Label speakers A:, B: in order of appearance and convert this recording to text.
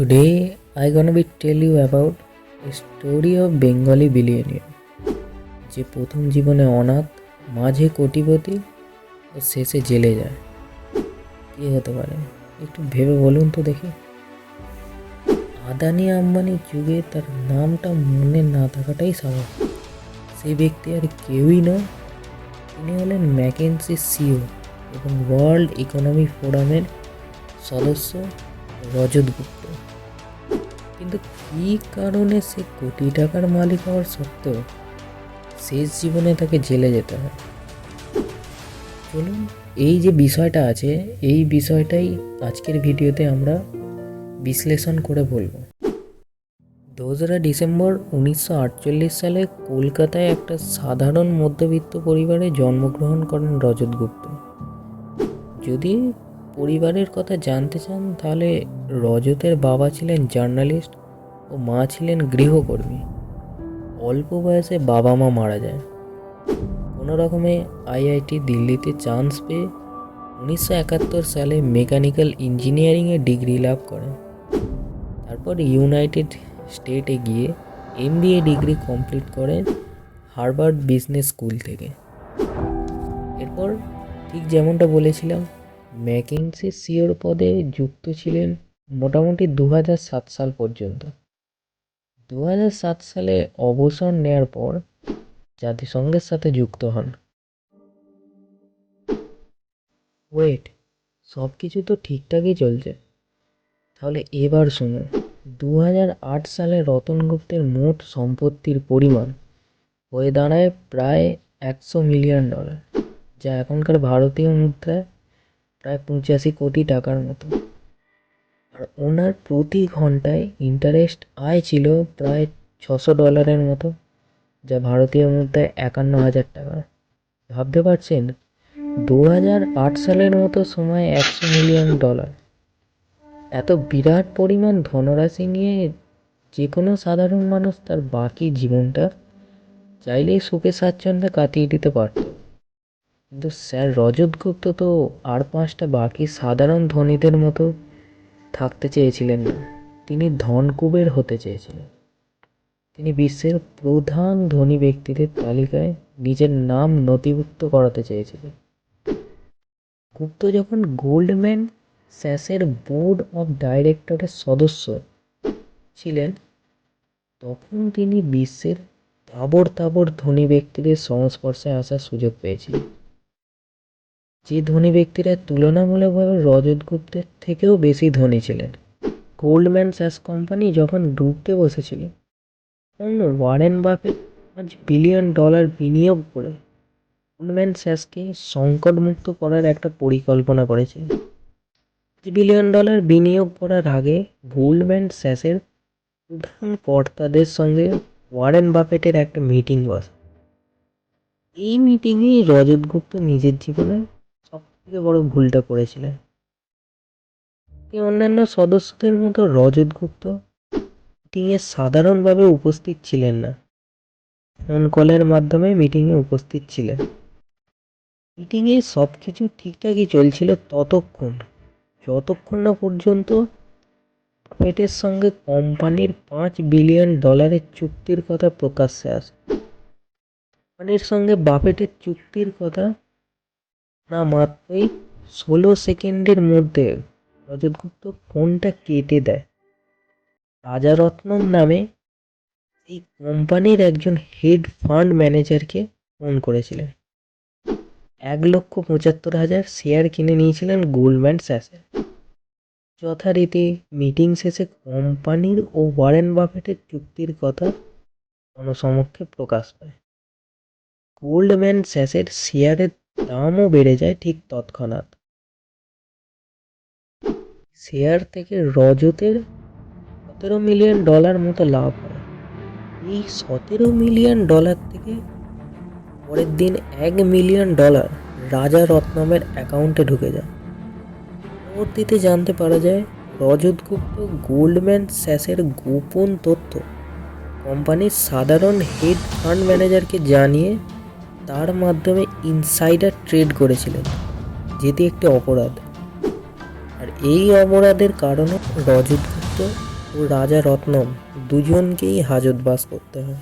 A: Today I gonna be tell you about a story of Bengali billionaire. যে প্রথম জীবনে অনাথ, মাঝে কোটিপতি, ও শেষে জেলে যায়। কি হতে পারে? একটু ভেবে বলুন তো দেখি। আদানি আম্বানির যুগে তার নামটা মনে না থাকাটাই স্বাভাবিক। সেই ব্যক্তি আর কেউই নয়। তিনি হলেন ম্যাকেন্সি সিও এবং ওয়ার্ল্ড ইকোনমি ফোরামের সদস্য। রজত গুপ্ত। কিন্তু কী কারণে সে কোটি টাকার মালিক হওয়ার সত্ত্বেও শেষ জীবনে তাকে জেলে যেতে হয়? চলুন, এই যে বিষয়টা আছে, এই বিষয়টাই আজকের ভিডিওতে আমরা বিশ্লেষণ করে বলব। দোসরা ডিসেম্বর উনিশশো আটচল্লিশ সালে কলকাতায় একটা সাধারণ মধ্যবিত্ত পরিবারে জন্মগ্রহণ করেন রজত গুপ্ত। যদি পরিবারের কথা জানতে চান, তাহলে রজতের বাবা ছিলেন জার্নালিস্ট ও মা ছিলেন গৃহকর্মী। অল্প বয়সে বাবা মা মারা যায় কোনো রকমে আইআইটি দিল্লিতে চান্স পেয়ে উনিশশো একাত্তর সালে মেকানিক্যাল ইঞ্জিনিয়ারিংয়ে ডিগ্রি লাভ করেন। তারপর ইউনাইটেড স্টেটে গিয়ে এমবিএ ডিগ্রি কমপ্লিট করেন হার্ভার্ড বিজনেস স্কুল থেকে। এরপর ঠিক যেমনটা বলেছিলাম ম্যাকিংসি সিওর পদে যুক্ত ছিলেন মোটামুটি দু সাত সাল পর্যন্ত। দু সাত সালে অবসর নেয়ার পর জাতিসংঘের সাথে যুক্ত হন। ওয়েট সব কিছু তো ঠিকঠাকই চলছে। তাহলে এবার শুনুন দু সালে রতন গুপ্তের মোট সম্পত্তির পরিমাণ হয়ে দাঁড়ায় প্রায় একশো মিলিয়ন ডলার, যা এখনকার ভারতীয় মুদ্রায় প্রায় পঁচাশি কোটি টাকার মতো। আর ওনার প্রতি ঘন্টায় ইন্টারেস্ট আয় ছিল প্রায় ছশো ডলারের মতো, যা ভারতীয় মুদ্রায় একান্ন হাজার টাকা। ভাবতে পারছেন? দু হাজার আট সালের মতো সময় একশো মিলিয়ন ডলার। এত বিরাট পরিমাণ ধনরাশি নিয়ে যে কোনো সাধারণ মানুষ তার বাকি জীবনটা চাইলেই সুখে স্বাচ্ছন্দ্যে কাটিয়ে দিতে পারত। কিন্তু স্যার, রজত গুপ্ত তো আর পাঁচটা বাকি সাধারণ ধনীদের মতো থাকতে চেয়েছিলেন না। তিনি ধনকুবের হতে চেয়েছিলেন। তিনি বিশ্বের প্রধান ধনী ব্যক্তিদের তালিকায় নিজের নাম নথিভুক্ত করাতে চেয়েছিলেন। গুপ্ত যখন গোল্ডম্যান স্যাসের বোর্ড অফ ডাইরেক্টরের সদস্য ছিলেন, তখন তিনি বিশ্বের তাবড় তাবড় ধনী ব্যক্তিদের সংস্পর্শে আসার সুযোগ পেয়েছিলেন। যে ধনী ব্যক্তিরা তুলনামূলকভাবে রজত গুপ্তের থেকেও বেশি ধনী ছিলেন। গোল্ডম্যান স্যাস কোম্পানি যখন ডুবতে বসেছিল তখন ওয়ারেন বাফেট পাঁচ বিলিয়ন ডলার বিনিয়োগ করে গোল্ডম্যান স্যাসকে সংকটমুক্ত করার একটা পরিকল্পনা করেছিলেন বিলিয়ন ডলার বিনিয়োগ করার আগে গোল্ডম্যান স্যাসের প্রধান কর্তাদের সঙ্গে ওয়ারেন বাফেটের একটা মিটিং বসে। এই মিটিংয়েই রজত গুপ্ত নিজের জীবনে সব থেকে বড় ভুলটা করেছিলেন এই অন্যান্য সদস্যদের মতো রজত গুপ্ত মিটিংয়ে সাধারণভাবে উপস্থিত ছিলেন না? ফোন কলের মাধ্যমে মিটিংয়ে উপস্থিত ছিলেন। মিটিংয়ে সব কিছু ঠিকঠাকই চলছিল ততক্ষণ। যতক্ষণ না পর্যন্ত বাফেটের সঙ্গে কোম্পানির পাঁচ বিলিয়ন ডলারের চুক্তির কথা প্রকাশ্যে আসে। কোম্পানির সঙ্গে বাফেটের চুক্তির কথা না মাত্রই ষোলো সেকেন্ডের মধ্যে রজত গুপ্ত ফোনটা কেটে দেয়। রাজারত্নম নামে এই কোম্পানির একজন হেড ফান্ড ম্যানেজারকে ফোন করেছিলেন। এক লক্ষ পঁচাত্তর হাজার শেয়ার কিনে নিয়েছিলেন গোল্ডম্যান স্যাসের। যথারীতি মিটিং শেষে কোম্পানির ও ওয়ারেন বাফেটের চুক্তির কথা জনসমক্ষে প্রকাশ পায়। গোল্ডম্যান স্যাসের শেয়ারের দামও বেড়ে যায় ঠিক তৎক্ষণাৎ। শেয়ার থেকে রজতের সতেরো মিলিয়ন ডলার মতো লাভ হয়। এই সতেরো মিলিয়ন ডলার থেকে পরের দিন এক মিলিয়ন ডলার রাজা রত্নমের অ্যাকাউন্টে ঢুকে যায়। পরবর্তীতে জানতে পারা যায়, রজত গুপ্ত গোল্ডম্যান স্যাসের গোপন তথ্য কোম্পানির সাধারণ হেড ফান্ড ম্যানেজারকে জানিয়ে তার মাধ্যমে ইনসাইডার ট্রেড করেছিলেন, যেটি একটি অপরাধ। আর এই অপরাধের কারণে রজত গুপ্ত ও রাজা রত্নম দুজনকেই হাজতবাস করতে হয়।